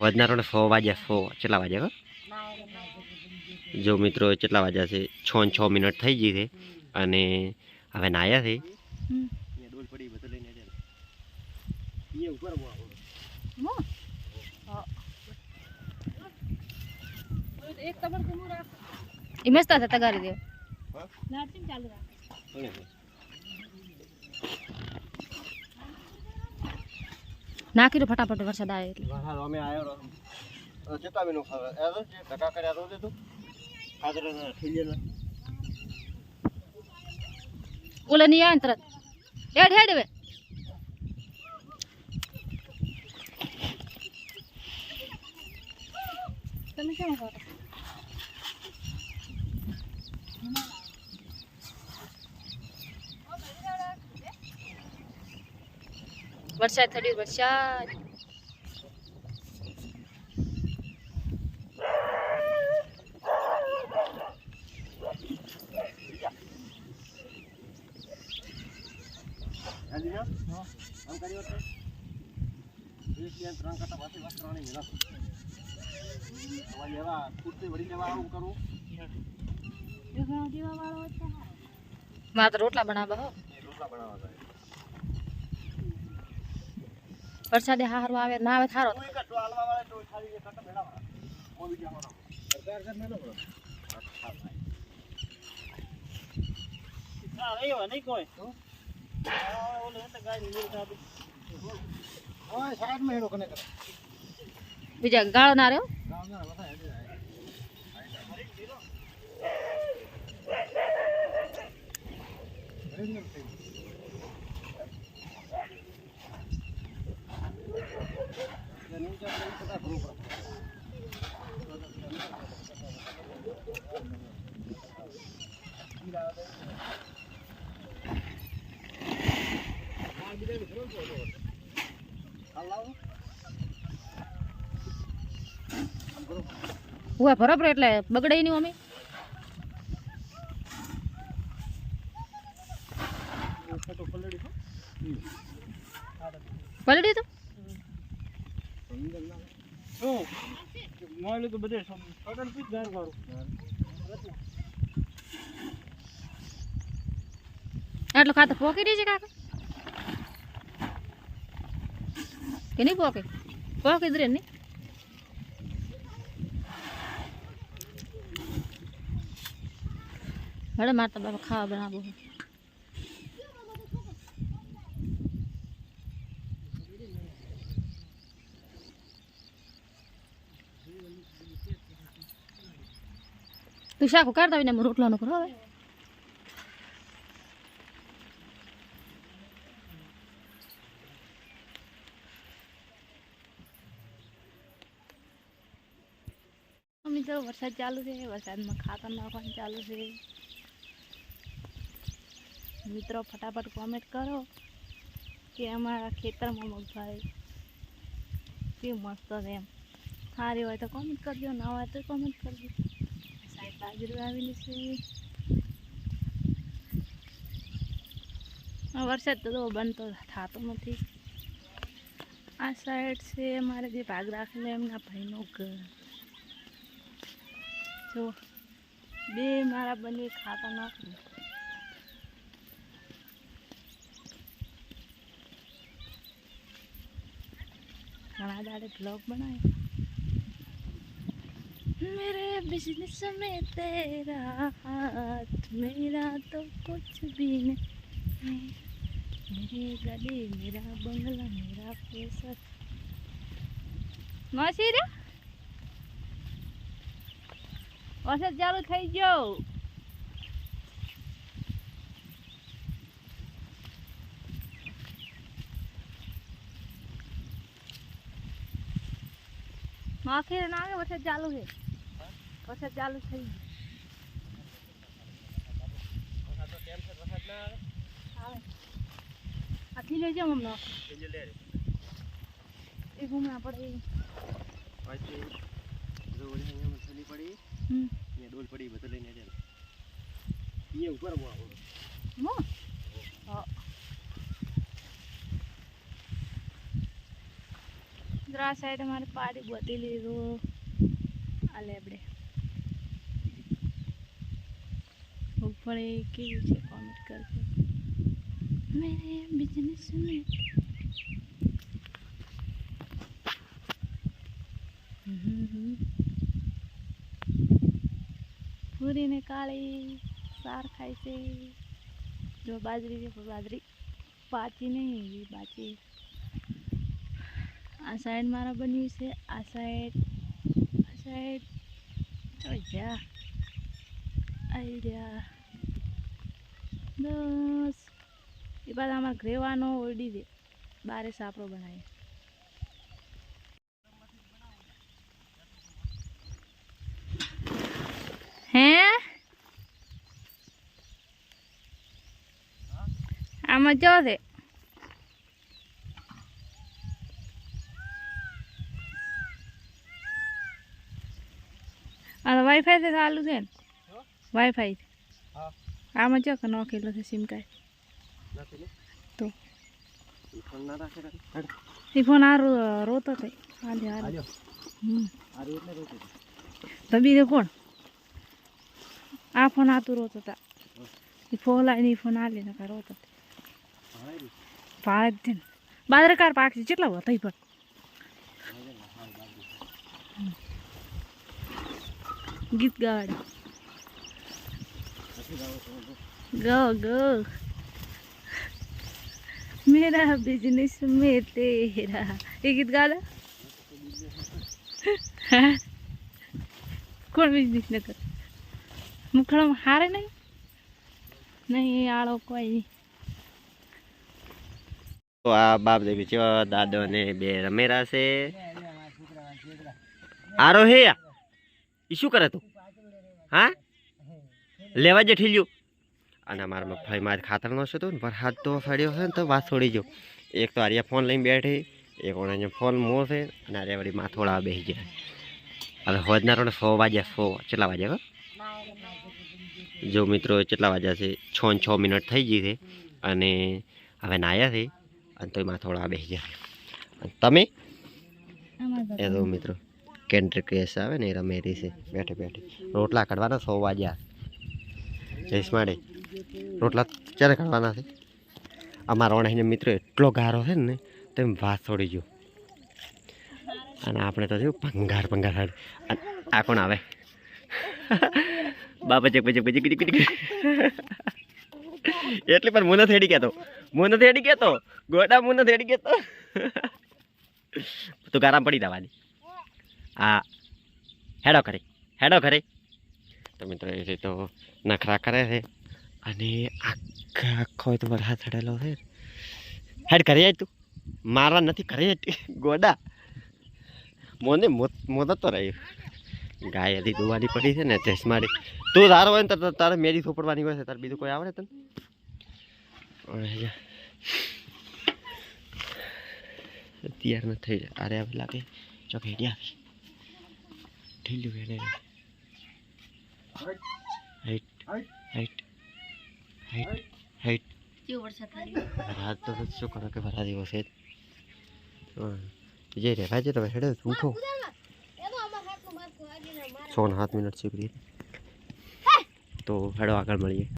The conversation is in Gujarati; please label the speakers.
Speaker 1: વધનારોને સો વાગ્યા, સો કેટલા વાગ્યા જો મિત્રો કેટલા વાગ્યા છે? છ છ મિનિટ થઈ ગઈ છે અને હવે નાયા છે.
Speaker 2: હમ.
Speaker 1: ડોલ પડી બધું લઈને જાય અહીંયા ઉપર
Speaker 2: એ મસ્ત હતા તગારી દેવ નાખી દો ફટાફટ વરસાદ આવે એટલે.
Speaker 1: અમે આવ્યો ચેતાવીનું ખાવા છે ધક્કા કર્યા તો. દીધું ખાતર ઠીલિયા
Speaker 2: ઓલે નહીં આવે ને તરત. હેડ હેડ હવે. તમે કેમ કરો વરસાદ થયો વરસાદ
Speaker 1: આમ કર્યો છે એક યા ત્રણ કરતા પાછી વાત કરવાની મિલા હવે લેવા કુર્તી વળી લેવા આવું કરું
Speaker 2: વરસાદ. તો રોટલા બનાવવા
Speaker 1: રોટલા બનાવવા જાય
Speaker 2: વરસાદે હારો આવે ના આવે થારો
Speaker 1: બીજા ગાળો ના રહ્યો? Thank બરો હા રહ્યો નહીં કોઈ ઓલે તો ગાડી લઈ જાબી ઓય સાઈડમાં હેડો કને કરે
Speaker 2: બીજા ગાળો ના રહ્યો
Speaker 1: ગામ ના જાય
Speaker 2: એટલે બગડે નહીં મમ્મી પલડી તો
Speaker 1: મોયલું તો બધે સડન પીસ ગાર વાળું.
Speaker 2: આટલું પોકી રહી છે કાકા. કે નહીં પોકે? પોકી જ રે નહીં? હડે મારતા બાપા ખાવા બનાવવું તું શાક ઉકાળતા આવીને હું રોટલાનું કરો હવે. વરસાદ ચાલુ છે, વરસાદમાં ખાતર નાખવાનું ચાલુ છે. મિત્રો, ફટાફટ કોમેન્ટ કરો કે અમારા ખેતરમાં મગભાઈ કેવું મસ્ત છે એમ. સારી હોય તો કોમેન્ટ કરજો, ના હોય તો કોમેન્ટ કરજો. બાજરી આવેલી છે. વરસાદ તો તો બંધ તો થતો નથી. આ સાઈડ છે મારે જે ભાગ રાખેલો એમના ભાઈનું ઘર. જો, બે મારા બંને ખાતા નાખ્યું ઘણા દાડે બ્લોગ બનાવ્યો. मेरे बिजनेस में तेरा हाथ मेरा तो कुछ भी नहीं मेरे गली मेरा बंगला मेरा पैसा માસી રે વરસાદ ચાલુ થઈ ગયો માખી ના આવે વરસાદ ચાલુ છે વરસાદ ચાલુ થઈ આથી લેજો હમણાં. એ ઘૂમણા પડે
Speaker 1: પછી મસાલી પડી ડોલ પડી બધું લઈને જાય અહીંયા ઉપર
Speaker 2: અમારે પાડી બોતી લીધું આ લેબડે. મગફળી કેવી છે કોમેન્ટ કરજો. મેરે બિઝનેસ में પૂરી ને કાળી, સાર ખાય છે. જો બાજરી છે બાજરી પાચી નહીં એવી બાચી આ સાઈડ મારા બન્યું છે, આ સાઈડ આ સાઈડ જા. આઈ રહ્યા બસ. એ બાદ અમારે ગ્રેવાનો ઓરડી દે. બારે સાપડો બનાવી હે? આમાં જો છે? વાઈફાઈ થી ચાલુ છે ને. વાઈફાઈ
Speaker 3: હા.
Speaker 2: આમાં જો કે નોખેલો છે સિમ કાર્ડ તો એ ફોન આ રો- રોતો હતો હાલે હાલે હમ તો બીજો કોણ આ ફોન આતું રોતો હતા એ ફોન લાવીને એ ફોન આલે નકા રોતો હતો ભાડે જ છે ને બાદરકાર પાક છે કેટલા હતા એ પણ ગીત ગાવાડે ગો ગો मेरा बिजनेस में तेरा ये गीत गा લે કોણ બિઝનેસ ન કરે મુખડામાં હારે નહીં નહીં આળો કોઈ નહીં
Speaker 3: તો આ બાપ દેવી છે દાદો ને બે રમેરા છે આરો હે ઈ શું કરે તું હા લેવા જે ઠીલ્યું. અને અમારે મગફળી મારે ખાતર નો તો ને વરસાદ તો સડ્યો છે ને તો વાત છોડી ગયો. એક તો આર્યા ફોન લઈને બેઠી, એક ઓણે ફોન મો છે અને આર્યા વળી માથોડા બેસી જાય હવે હોજના રોડ સો વાગ્યા, સો કેટલા વાગ્યા? જો મિત્રો કેટલા વાગ્યા છે? છ છ મિનિટ થઈ ગઈ છે અને હવે નાયા છે અને તોય માથોડા બેસી જાય અને તમે? એ મિત્રો કેન્ટ્રી કેસ આવે ને એ રમેરી છે. બેઠે બેઠે. રોટલા કાઢવાના સો વાગ્યા. જઈશ માડે રોટલા ક્યારે કાઢવાના છે? અમારો અણહીને મિત્રો એટલો ગારો છે ને, તેમ વાત છોડી ગયો. અને આપણે તો જોયું ભંગાર ભંગાર હાડ અને આ કોણ આવે? બાપા ચેક પછી પછી, કીધી કીધી એટલે પણ મુનો થેડી કહેતો મુનો થેડી કહેતો ગોડા મુનો થેડી કહેતો તું. ગારામ પડી જવાની. આ હેડો કરે હેડો કરે તો મિત્રો, એ રીતે નખરા કરે છે અને આખા આખો તો વરસાદ ચડેલો છે. હેડ કરી જાય તું. મારવા નથી કરે ગોડા. મોને મોત તો રહ્યું ગાય હજી દોવાની પડી છે ને ચેસ મારી. તું તારો હોય ને તારે મેરી થોપડવાની હોય છે. તારે બીજું કોઈ આવડે તને? તૈયાર ન થઈ જાય. અરે લાગે. ચોક હેડિયા. ઢીલું હેડે. હાઈટ હાઈટ હાઈટ હાઈટ
Speaker 2: વરસાદ
Speaker 3: તો શું કરો કે વરસાદ એવો જે. રહેવા છે તમે હેડે ઉઠો. સો ને સાત મિનિટ સુધી તો હેડો આગળ મળીએ.